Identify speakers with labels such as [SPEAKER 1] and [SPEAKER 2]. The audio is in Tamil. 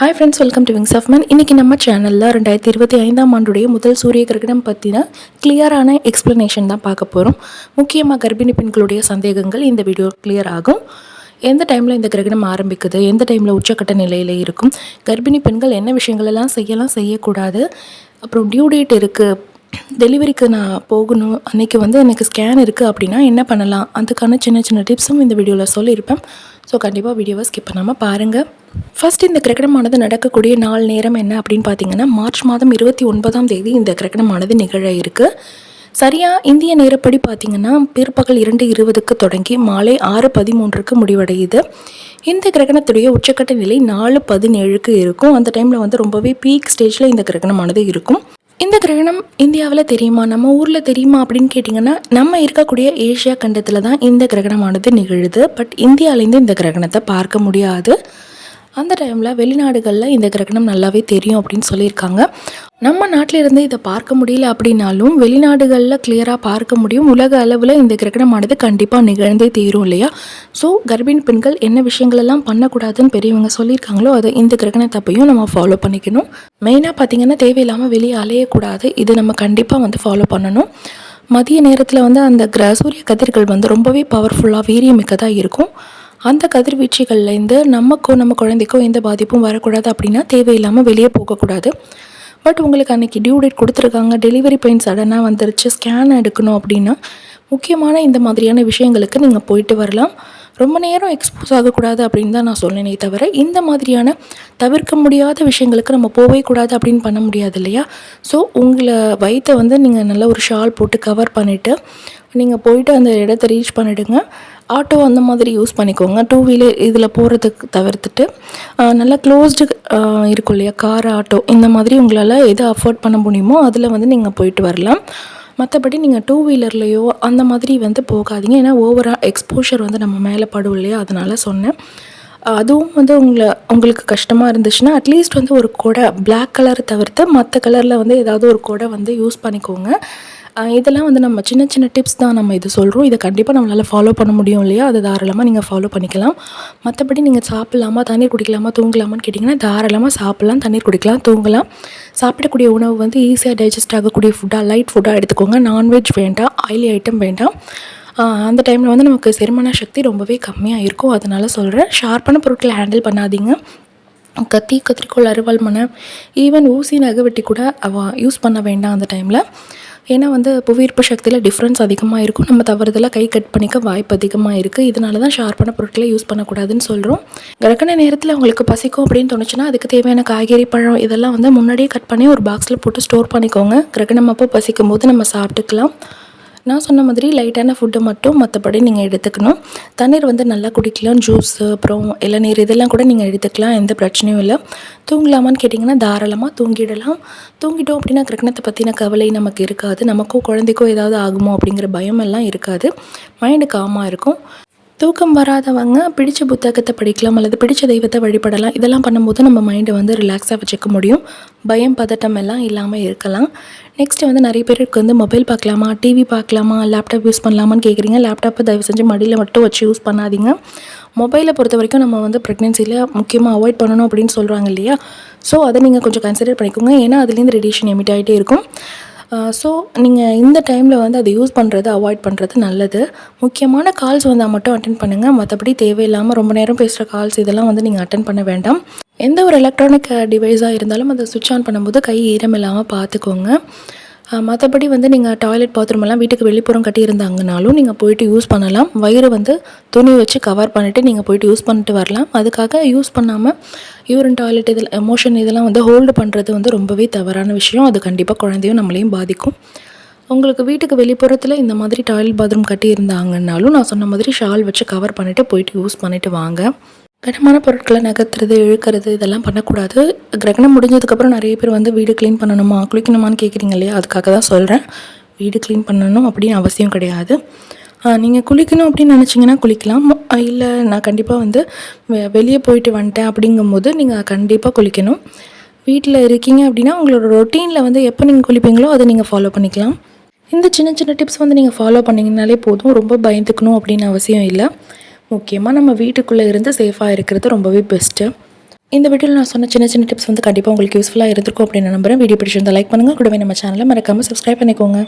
[SPEAKER 1] Hi friends welcome to Wings of Man இன்றைக்கி நம்ம சேனலில் ரெண்டாயிரத்தி இருபத்தி ஐந்தாம் ஆண்டுடைய முதல் சூரிய கிரகணம் பற்றின கிளியரான எக்ஸ்ப்ளனேஷன் தான் பார்க்க போகிறோம் முக்கியமாக கர்ப்பிணி பெண்களுடைய சந்தேகங்கள் இந்த வீடியோ கிளியர் ஆகும். எந்த டைமில் இந்த கிரகணம் ஆரம்பிக்குது? எந்த டைமில் உச்சக்கட்ட நிலையில் இருக்கும்? கர்ப்பிணி பெண்கள் என்ன விஷயங்களெல்லாம் செய்யலாம் செய்யக்கூடாது? அப்புறம் டியூ டேட் இருக்குது டெலிவரிக்கு நான் போகணும். அன்றைக்கி வந்து எனக்கு ஸ்கேன் இருக்குது அப்படின்னா என்ன பண்ணலாம்? அதுக்கான சின்ன சின்ன டிப்ஸும் இந்த வீடியோவில் சொல்லியிருப்பேன். ஸோ கண்டிப்பாக வீடியோவை ஸ்கிப் பண்ணாமல் பாருங்கள் ஃபர்ஸ்ட் இந்த கிரகணமானது நடக்கக்கூடிய நாள் நேரம் என்ன அப்படின்னு பார்த்தீங்கன்னா மார்ச் மாதம் இருபத்தி ஒன்பதாம் தேதி இந்த கிரகணமானது நிகழ இருக்குது சரியாக இந்திய நேரப்படி பார்த்தீங்கன்னா பிற்பகல் இரண்டு இருபதுக்கு தொடங்கி மாலை ஆறு பதிமூன்றுக்கு முடிவடையுது. இந்த கிரகணத்துடைய உச்சக்கட்ட நிலை நாலு பதினேழுக்கு இருக்கும். அந்த டைமில் வந்து ரொம்பவே பீக் ஸ்டேஜில் இந்த கிரகணமானது இருக்கும். இந்த கிரகணம் இந்தியாவில் தெரியுமா? நம்ம ஊரில் தெரியுமா அப்படின்னு கேட்டிங்கன்னா நம்ம இருக்கக்கூடிய ஏஷியா கண்டத்தில் தான் இந்த கிரகணமானது நிகழுது. பட் இந்தியாவிலேருந்து இந்த கிரகணத்தை பார்க்க முடியாது. அந்த டைமில் வெளிநாடுகளில் இந்த கிரகணம் நல்லாவே தெரியும் அப்படின்னு சொல்லியிருக்காங்க. நம்ம நாட்டிலிருந்து இதை பார்க்க முடியல அப்படின்னாலும் வெளிநாடுகளில் கிளியராக பார்க்க முடியும். உலக அளவில் இந்த கிரகணமானது கண்டிப்பாக நிகழ்ந்தே தீரும் இல்லையா? ஸோ கர்ப்பிணி பெண்கள் என்ன விஷயங்களெல்லாம் பண்ணக்கூடாதுன்னு பெரியவங்க சொல்லியிருக்காங்களோ அதை இந்த கிரகணத்தப்பையும் நம்ம ஃபாலோ பண்ணிக்கணும். மெயினாக பார்த்திங்கன்னா தேவையில்லாமல் வெளியே அலையக்கூடாது. இது நம்ம கண்டிப்பாக வந்து ஃபாலோ பண்ணணும். மதிய நேரத்தில் வந்து அந்த கிர சூரிய கதிர்கள் வந்து ரொம்பவே பவர்ஃபுல்லாக வீரியமிக்கதாக இருக்கும். அந்த கதிர்வீச்சுகள்லேருந்து நமக்கும் நம்ம குழந்தைக்கோ எந்த பாதிப்பும் வரக்கூடாது அப்படின்னா தேவையில்லாமல் வெளியே போகக்கூடாது. பட் உங்களுக்கு அன்றைக்கி டியூ டேட் கொடுத்துருக்காங்க டெலிவரி பெயின் சடனாக வந்துருச்சு ஸ்கேன் எடுக்கணும் அப்படின்னா முக்கியமான இந்த மாதிரியான விஷயங்களுக்கு நீங்கள் போயிட்டு வரலாம். ரொம்ப நேரம் எக்ஸ்போஸ் ஆகக்கூடாது அப்படின்னு தான் நான் சொன்னேனே தவிர இந்த மாதிரியான தவிர்க்க முடியாத விஷயங்களுக்கு நம்ம போகவே கூடாது அப்படின்னு பண்ண முடியாது இல்லையா? ஸோ உங்களை வயிற்றை வந்து நீங்கள் நல்ல ஒரு ஷால் போட்டு கவர் பண்ணிவிட்டு நீங்கள் போயிட்டு அந்த இடத்த ரீச் பண்ணிவிடுங்க ஆட்டோ அந்த மாதிரி யூஸ் பண்ணிக்கோங்க. டூ வீலர் இதில் போகிறதுக்கு தவிர்த்துட்டு நல்லா க்ளோஸ்டு இருக்கும் இல்லையா? கார் ஆட்டோ இந்த மாதிரி உங்களால் எது அஃபோர்ட் பண்ண முடியுமோ அதில் வந்து நீங்கள் போயிட்டு வரலாம். மற்றபடி நீங்கள் டூ வீலர்லேயோ அந்த மாதிரி வந்து போகாதீங்க. ஏன்னா ஓவராக எக்ஸ்போஷர் வந்து நம்ம மேலே படும் இல்லையா? அதனால் சொன்னேன். அதுவும் வந்து உங்களை உங்களுக்கு கஷ்டமாக இருந்துச்சுன்னா அட்லீஸ்ட் வந்து ஒரு கொடை பிளாக் கலர் தவிர்த்து மற்ற கலரில் வந்து ஏதாவது ஒரு கொடை வந்து யூஸ் பண்ணிக்கோங்க. இதெல்லாம் வந்து நம்ம சின்ன சின்ன டிப்ஸ் தான் நம்ம இது சொல்கிறோம் இதை கண்டிப்பாக நம்மளால் ஃபாலோ பண்ண முடியும் இல்லையா? அதை தாராளமாக நீங்கள் ஃபாலோ பண்ணிக்கலாம். மற்றபடி நீங்கள் சாப்பிட்லாமா தண்ணீர் குடிக்கலாமா தூங்கலாமான்னு கேட்டிங்கன்னா தாராளமாக சாப்பிட்லாம் தண்ணீர் குடிக்கலாம் தூங்கலாம். சாப்பிடக்கூடிய உணவு வந்து ஈஸியாக டைஜஸ்ட் ஆகக்கூடிய ஃபுட்டாக லைட் ஃபுட்டாக எடுத்துக்கோங்க. நான்வெஜ் வேண்டாம் ஆயிலி ஐட்டம் வேண்டாம். அந்த டைமில் வந்து நமக்கு செரிமான சக்தி ரொம்பவே கம்மியாக இருக்கும். அதனால் சொல்கிறேன் ஷார்ப்பான பொருட்களை ஹேண்டில் பண்ணாதீங்க. கத்தி கத்திரிக்கோள் அருவாள் மனை ஈவன் ஊசி நகை வெட்டி கூட அவ யூஸ் பண்ண வேண்டாம் அந்த டைமில் ஏன்னா வந்து புவியீர்ப்பு சக்தியில் டிஃப்ரென்ஸ் அதிகமாக இருக்கும். நம்ம தவறுதலாக கை கட் பண்ணிக்க வாய்ப்பு அதிகமாக இருக்குது இதனால தான் ஷார்ப்பான பொருட்களை யூஸ் பண்ணக்கூடாதுன்னு சொல்கிறோம் கிரகண நேரத்தில் உங்களுக்கு பசிக்கும் அப்படின்னு தோணுச்சுன்னா அதுக்கு தேவையான காய்கறி பழம் இதெல்லாம் வந்து முன்னாடியே கட் பண்ணி ஒரு பாக்ஸில் போட்டு ஸ்டோர் பண்ணிக்கோங்க. கிரகணம் அப்போ பசிக்கும் போது நம்ம சாப்பிட்டுக்கலாம். நான் சொன்ன மாதிரி லைட்டான ஃபுட்டை மட்டும் மற்றபடி நீங்கள் எடுத்துக்கணும். தண்ணீர் வந்து நல்லா குடிக்கலாம். ஜூஸ் அப்புறம் இளநீர் இதெல்லாம் கூட நீங்கள் எடுத்துக்கலாம். எந்த பிரச்சனையும் இல்லை. தூங்கலாமான்னு கேட்டிங்கன்னா தாராளமாக தூங்கிடலாம். தூங்கிட்டோம் அப்படின்னா கிரகணத்தை பற்றின கவலை நமக்கு இருக்காது. நமக்கும் குழந்தைக்கோ ஏதாவது ஆகுமோ அப்படிங்கிற பயம் எல்லாம் இருக்காது. மைண்டு காமாக இருக்கும். தூக்கம் வராதவங்க பிடிச்ச புத்தகத்தை படிக்கலாம் அல்லது பிடிச்ச தெய்வத்தை வழிபடலாம். இதெல்லாம் பண்ணும்போது நம்ம மைண்டை வந்து ரிலாக்ஸாக வச்சுக்க முடியும். பயம் பதட்டம் எல்லாம் இல்லாமல் இருக்கலாம். நெக்ஸ்ட் வந்து நிறைய பேருக்கு வந்து மொபைல் பார்க்கலாமா? டிவி பார்க்கலாமா? லேப்டாப் யூஸ் பண்ணலாமான்னு கேட்குறீங்க லேப்டாப்பை தயவு செஞ்சு மடியில் மட்டும் வச்சு யூஸ் பண்ணாதீங்க. மொபைலை பொறுத்த வரைக்கும் நம்ம வந்து ப்ரெக்னென்சியில் முக்கியமாக அவாய்ட் பண்ணணும் அப்படின்னு சொல்கிறாங்க இல்லையா? ஸோ அதை நீங்கள் கொஞ்சம் கன்சிடர் பண்ணிக்கோங்க. ஏன்னா அதுலேருந்து ரேடியேஷன் எமிட் ஆகிட்டே இருக்கும். ஸோ நீங்கள் இந்த டைமில் வந்து அதை யூஸ் பண்ணுறது அவாய்ட் பண்ணுறது நல்லது. முக்கியமான கால்ஸ் வந்தால் மட்டும் அட்டன் பண்ணுங்கள் மற்றபடி தேவையில்லாமல் ரொம்ப நேரம் பேசுகிற கால்ஸ் இதெல்லாம் வந்து நீங்கள் அட்டன் பண்ண வேண்டாம். எந்த ஒரு எலக்ட்ரானிக் டிவைஸாக இருந்தாலும் அதை சுவிட்ச் ஆன் பண்ணும்போது கை ஈரம் இல்லாமல் பார்த்துக்கோங்க. மற்றபடி வந்து நீங்கள் டாய்லெட் பாத்ரூம் எல்லாம் வீட்டுக்கு வெளிப்புறம் கட்டியிருந்தாங்கனாலும் நீங்கள் போயிட்டு யூஸ் பண்ணலாம். வயிறு வந்து துணி வச்சு கவர் பண்ணிவிட்டு நீங்கள் போயிட்டு யூஸ் பண்ணிட்டு வரலாம். அதுக்காக யூஸ் பண்ணாமல் யூரின் டாய்லெட் இதில் எமோஷன் இதெல்லாம் வந்து ஹோல்டு பண்ணுறது வந்து ரொம்பவே தவறான விஷயம். அது கண்டிப்பாக குழந்தையும் நம்மளையும் பாதிக்கும். உங்களுக்கு வீட்டுக்கு வெளிப்புறத்தில் இந்த மாதிரி டாய்லெட் பாத்ரூம் கட்டி இருந்தாங்கன்னாலும் நான் சொன்ன மாதிரி ஷால் வச்சு கவர் பண்ணிவிட்டு போயிட்டு யூஸ் பண்ணிவிட்டு வாங்க. கனமான பொருட்களை நகர்த்துறது இழுக்கிறது இதெல்லாம் பண்ணக்கூடாது. கிரகணம் முடிஞ்சதுக்கப்புறம் நிறைய பேர் வந்து வீடு க்ளீன் பண்ணணுமா குளிக்கணுமான்னு கேட்குறீங்க இல்லையா? அதுக்காக தான் சொல்கிறேன் வீடு க்ளீன் பண்ணணும் அப்படின்னு அவசியம் கிடையாது. நீங்கள் குளிக்கணும் அப்படின்னு நினச்சிங்கன்னா குளிக்கலாம். இல்லை நான் கண்டிப்பாக வந்து வெ- வெளியே போயிட்டு வந்துட்டேன் அப்படிங்கும்போது நீங்கள் கண்டிப்பாக குளிக்கணும். வீட்டில் இருக்கீங்க அப்படின்னா உங்களோட ரொட்டீனில் வந்து எப்போ நீங்கள் குளிப்பீங்களோ அதை நீங்கள் ஃபாலோ பண்ணிக்கலாம். இந்த சின்ன சின்ன டிப்ஸ் வந்து நீங்கள் ஃபாலோ பண்ணிங்கனாலே போதும். ரொம்ப பயந்துக்கணும் அப்படின்னு அவசியம் இல்லை. முக்கியமாக நம்ம வீட்டுக்குள்ளே இருந்து சேஃபாக இருக்கிறது ரொம்பவே பெஸ்ட்டு இந்த வீடியோவில் நான் சொன்ன சின்ன சின்ன டிப்ஸ் வந்து கண்டிப்பாக உங்களுக்கு யூஸ்ஃபுல்லாக இருந்திருக்கும் அப்படின்னு நம்புறேன். வீடியோ பிடிச்சிருந்தால் லைக் பண்ணுங்கள் கூடவே நம்ம சேனலை மறக்காமல் சப்ஸ்கிரைப் பண்ணிக்கோங்க.